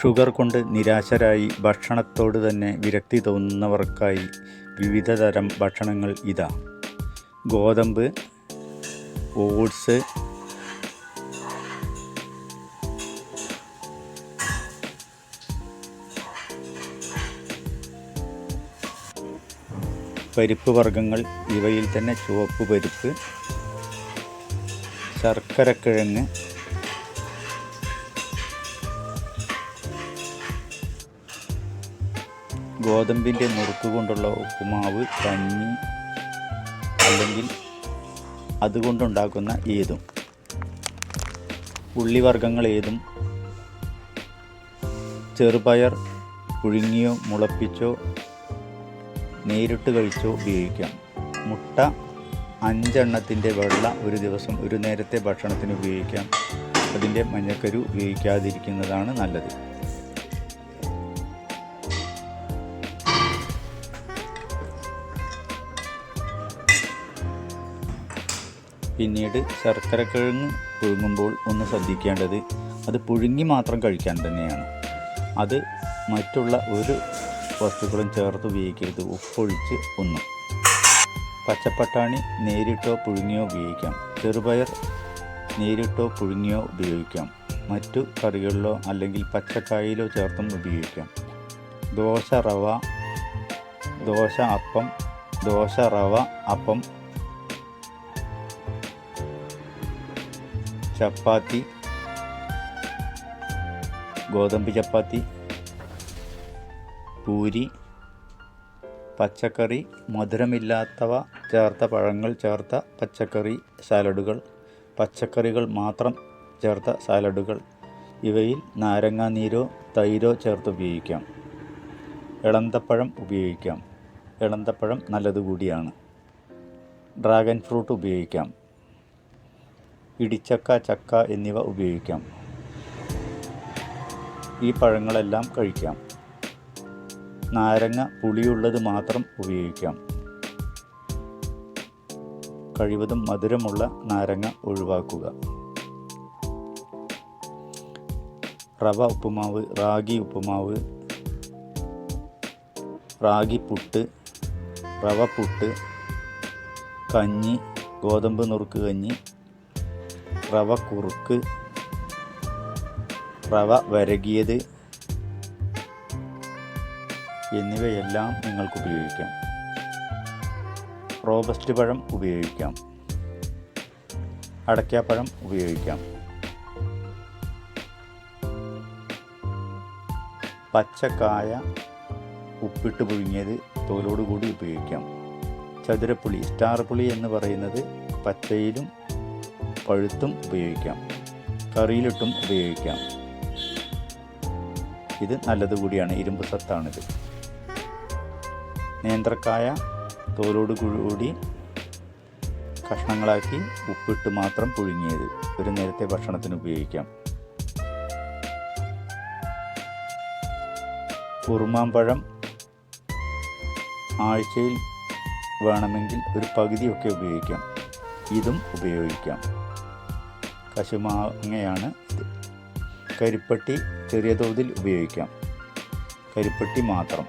Sugar കൊണ്ട് നിരാശരായി ഭക്ഷണത്തോട് തന്നെ വിരക്തി തോന്നുന്നവർക്കായി വിവിധതരം ഭക്ഷണങ്ങൾ ഇതാ. ഗോതമ്പ് ഓട്സ് പരിപ്പ് വർഗങ്ങൾ ഇവയിൽ തന്നെ ചുവപ്പ് പരിപ്പ് ശർക്കരക്കിഴങ്ങ് ഗോതമ്പിന്റെ നുറുക്ക് കൊണ്ടുള്ള ഉപ്പുമാവ് കഞ്ഞി അല്ലെങ്കിൽ അതുകൊണ്ടുണ്ടാക്കുന്ന ഏതും. ഉള്ളിവർഗങ്ങൾ ഏതും. ചെറുപയർ പുഴുങ്ങിയോ മുളപ്പിച്ചോ നേരിട്ട് കഴിച്ചോ ഉപയോഗിക്കാം. മുട്ട അഞ്ചെണ്ണത്തിന്റെ വെള്ള ഒരു ദിവസം ഒരു നേരത്തെ ഭക്ഷണത്തിന് ഉപയോഗിക്കാം. അതിന്റെ മഞ്ഞക്കരു ഉപയോഗിക്കാതിരിക്കുന്നതാണ് നല്ലത്. പിന്നീട് ശർക്കര കിഴങ്ങ് പുഴുങ്ങുമ്പോൾ ഒന്ന് ശ്രദ്ധിക്കേണ്ടത് അത് പുഴുങ്ങി മാത്രം കഴിക്കാൻ തന്നെയാണ്. അത് മറ്റുള്ള ഒരു വസ്തുക്കളും ചേർത്ത് ഉപയോഗിക്കരുത്. ഉപ്പൊഴിച്ച് ഒന്ന്. പച്ചപ്പട്ടാണി നേരിട്ടോ പുഴുങ്ങിയോ ഉപയോഗിക്കാം. ചെറുപയർ നേരിട്ടോ പുഴുങ്ങിയോ ഉപയോഗിക്കാം. മറ്റു കറികളിലോ അല്ലെങ്കിൽ പച്ചക്കായിലോ ചേർത്തും ഉപയോഗിക്കാം. ദോശ റവ ദോശ അപ്പം ദോശ റവ അപ്പം ചപ്പാത്തി ഗോതമ്പ് ചപ്പാത്തി പൂരി പച്ചക്കറി മധുരമില്ലാത്തവ ചേർത്ത പഴങ്ങൾ ചേർത്ത പച്ചക്കറി സാലഡുകൾ പച്ചക്കറികൾ മാത്രം ചേർത്ത സാലഡുകൾ. ഇവയിൽ നാരങ്ങാനീരോ തൈരോ ചേർത്ത് ഉപയോഗിക്കാം. ഇളന്തപ്പഴം ഉപയോഗിക്കാം. ഇളന്തപ്പഴം നല്ലതുകൂടിയാണ്. ഡ്രാഗൺ ഫ്രൂട്ട് ഉപയോഗിക്കാം. ഇടിച്ചക്ക ചക്ക എന്നിവ ഉപയോഗിക്കാം. ഈ പഴങ്ങളെല്ലാം കഴിക്കാം. നാരങ്ങ പുളിയുള്ളത് മാത്രം ഉപയോഗിക്കാം. കഴിവതും മധുരമുള്ള നാരങ്ങ ഒഴിവാക്കുക. റവ ഉപ്പുമാവ് റാഗി ഉപ്പുമാവ് റാഗി പുട്ട് റവ പുട്ട് കഞ്ഞി ഗോതമ്പ് നുറുക്ക് കഞ്ഞി റവ കുറുക്ക്. റവ വരകിയത്. എന്നിവയെല്ലാം നിങ്ങൾക്ക് ഉപയോഗിക്കാം. റോബസ്റ്റ് പഴം ഉപയോഗിക്കാം. അടയ്ക്കാപ്പഴം ഉപയോഗിക്കാം. പച്ചക്കായ ഉപ്പിട്ട് പുഴുങ്ങിയത് തോലോടുകൂടി ഉപയോഗിക്കാം. ചതുരപ്പുളി സ്റ്റാർ പുളി എന്ന് പറയുന്നത് പച്ചയിലും പഴുത്തും ഉപയോഗിക്കാം. കറിയിലിട്ടും ഉപയോഗിക്കാം. ഇത് നല്ലത് കൂടിയാണ്. ഇരുമ്പ് സത്താണിത്. നേന്ത്രക്കായ തോലോട് കൂടി കഷ്ണങ്ങളാക്കി ഉപ്പിട്ട് മാത്രം പുഴുങ്ങിയത്. ഒരു നേരത്തെ ഭക്ഷണത്തിന് ഉപയോഗിക്കാം. കുറുമാമ്പഴം ആഴ്ചയിൽ വേണമെങ്കിൽ ഒരു പകുതിയൊക്കെ ഉപയോഗിക്കാം. ഇതും ഉപയോഗിക്കാം. കശുമാങ്ങയാണ് ഇത്. കരിപ്പട്ടി ചെറിയ തോതിൽ ഉപയോഗിക്കാം. കരിപ്പട്ടി മാത്രം.